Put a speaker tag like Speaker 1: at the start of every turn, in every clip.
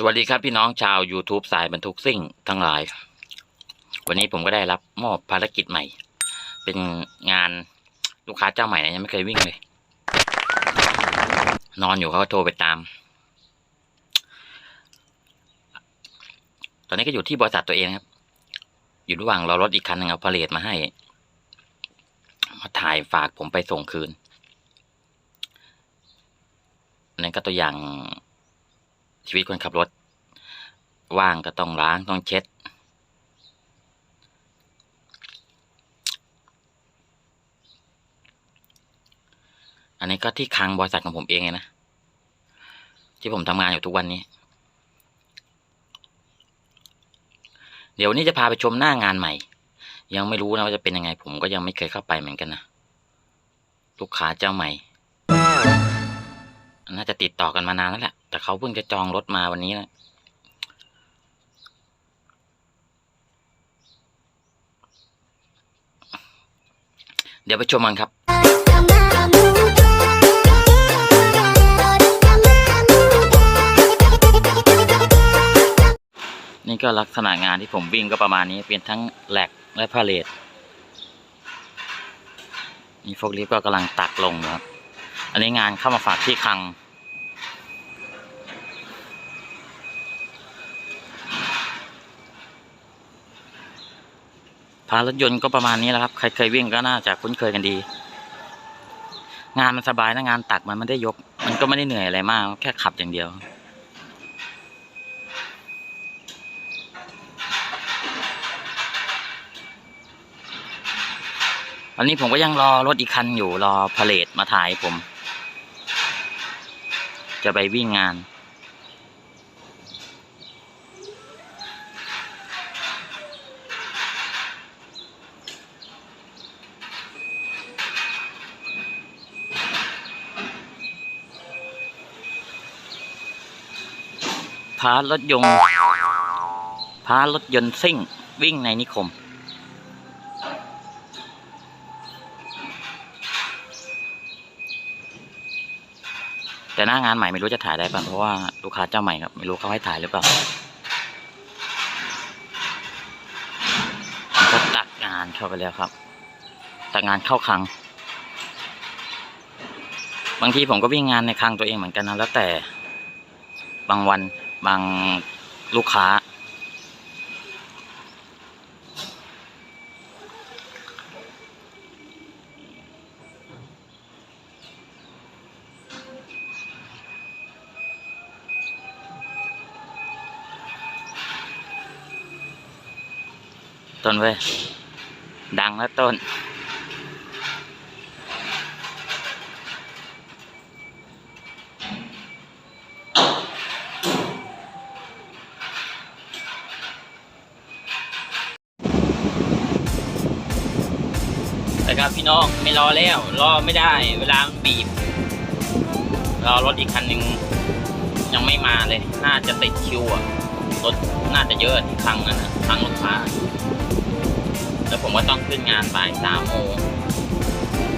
Speaker 1: สวัสดีครับพี่น้องชาว YouTube สายบรรทุกซิ่งทั้งหลาย วันนี้ผมก็ได้รับมอบภารกิจใหม่ เป็นงานลูกค้าเจ้าใหม่นะยังไม่เคยวิ่งเลย นอนอยู่เขาก็โทรไปตาม ตอนนี้ก็อยู่ที่บริษัทตัวเองครับ อยู่ระหว่างรอรถอีกคันหนึ่งเอาพาเลทมาให้ มาถ่ายฝากผมไปส่งคืนนนั้นก็ตัวอย่าง ชีวิตคนขับรถ ว่างก็ต้องล้างต้องเช็ด อันนี้ก็ที่คังบริษัทของผมเองเลยนะ ที่ผมทำงานอยู่ทุกวันนี้ เดี๋ยววันนี้จะพาไปชมหน้างานใหม่ ยังไม่รู้นะว่าจะเป็นยังไง ผมก็ยังไม่เคยเข้าไปเหมือนกันนะ ลูกค้าเจ้าใหม่น่าจะติดต่อกันมานานแล้วแหละ แต่เขาเพิ่งจะจองรถมาวันนี้นะเดี๋ยวไปชมกันครับ นี่ก็ลักษณะงานที่ผมวิ่งก็ประมาณนี้เป็นทั้งแหลกและพาเลทนี่โฟกลิฟก็กำลังตักลงครับ อันนี้งานเข้ามาฝากที่คลัง พารถยนต์ก็ประมาณนี้แหละครับ ใครเคยวิ่งก็น่าจะคุ้นเคยกันดี งานมันสบายนะงานตักมันไม่ได้ยก มันก็ไม่ได้เหนื่อยอะไรมาก แค่ขับอย่างเดียว ตอนนี้ผมก็ยังรอรถอีกคันอยู่รอพาเลทมาถ่ายผม จะไปวิ่งงาน พารถยนต์พารถยนต์ซิ่งวิ่งในนิคม แต่หน้างานใหม่ไม่รู้จะถ่ายได้ป่ะเพราะว่าลูกค้าเจ้าใหม่ครับไม่รู้เขาให้ถ่ายหรือเปล่าก็ตัดงานเข้าไปแล้วครับตัดงานเข้าคลังบางทีผมก็วิ่งงานในคลังตัวเองเหมือนกันนะแล้วแต่บางวัน บางลูกค้า ต้นเว้ย ดังแล้วต้น ครับพี่น้องไม่รอแล้ว รอไม่ได้ เวลาบีบรอรถอีกคันหนึ่งยังไม่มาเลย น่าจะติดคิวอะรถน่าจะเยอะที่คลังนั่นนะคลังลูกค้า แล้วผมก็ต้องขึ้นงานบ่ายสามโมง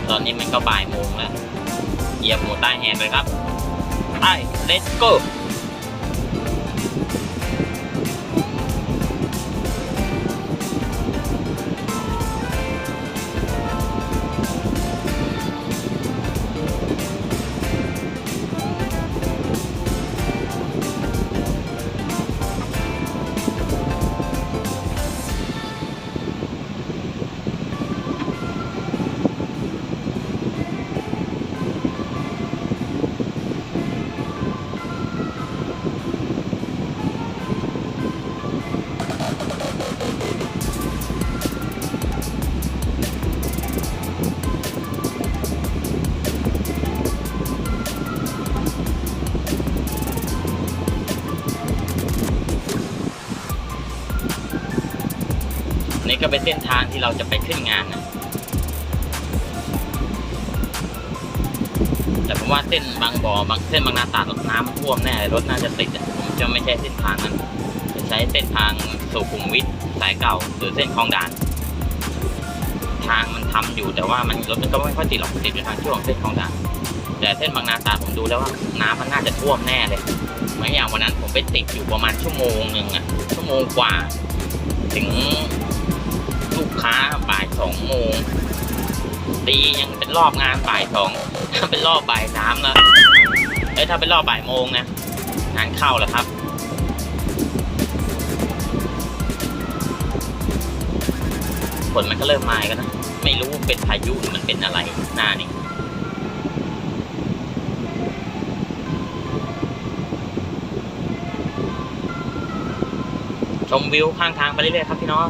Speaker 1: ตอนนี้มันก็บ่ายโมงแล้วเหยียบหมูใต้แฮนเลยครับไป let's go นี่ก็เป็นเส้นทางที่เราจะไปขึ้นงานนะแต่ผมว่าเส้นบางบ่อบางเส้นบางนาตาดน้ำท่วมแน่รถน่าจะติดผมจะไม่ใช่เส้นทางนั้นจะใช้เส้นทางสุขุมวิทสายเก่าหรือเส้นคลองด่าน ทางมันทำอยู่แต่ว่ามันรถมันก็ไม่ค่อยติดหรอกติดอยู่ทางช่วงเส้นคลองด่านแต่เส้นบางนาตาดผมดูแล้วว่าน้ำมันน่าจะท่วมแน่เลยเหมือนอย่างวันนั้นผมไปติดอยู่ประมาณชั่วโมงหนึ่งอะชั่วโมงกว่า ถึง ค้าบ่ายสองโมงดียังเป็นรอบงานบ่ายสองถ้าเป็นรอบบ่ายสามแล้วเอ้ยถ้าเป็นรอบบ่ายโมงนะงานเข้าแล้วครับฝนมันก็เริ่มมาอีกันนะ ไม่รู้เป็นพายุหรือมันเป็นอะไรหน้านี่ชมวิวข้างทางไปเรื่อยๆครับพี่น้อง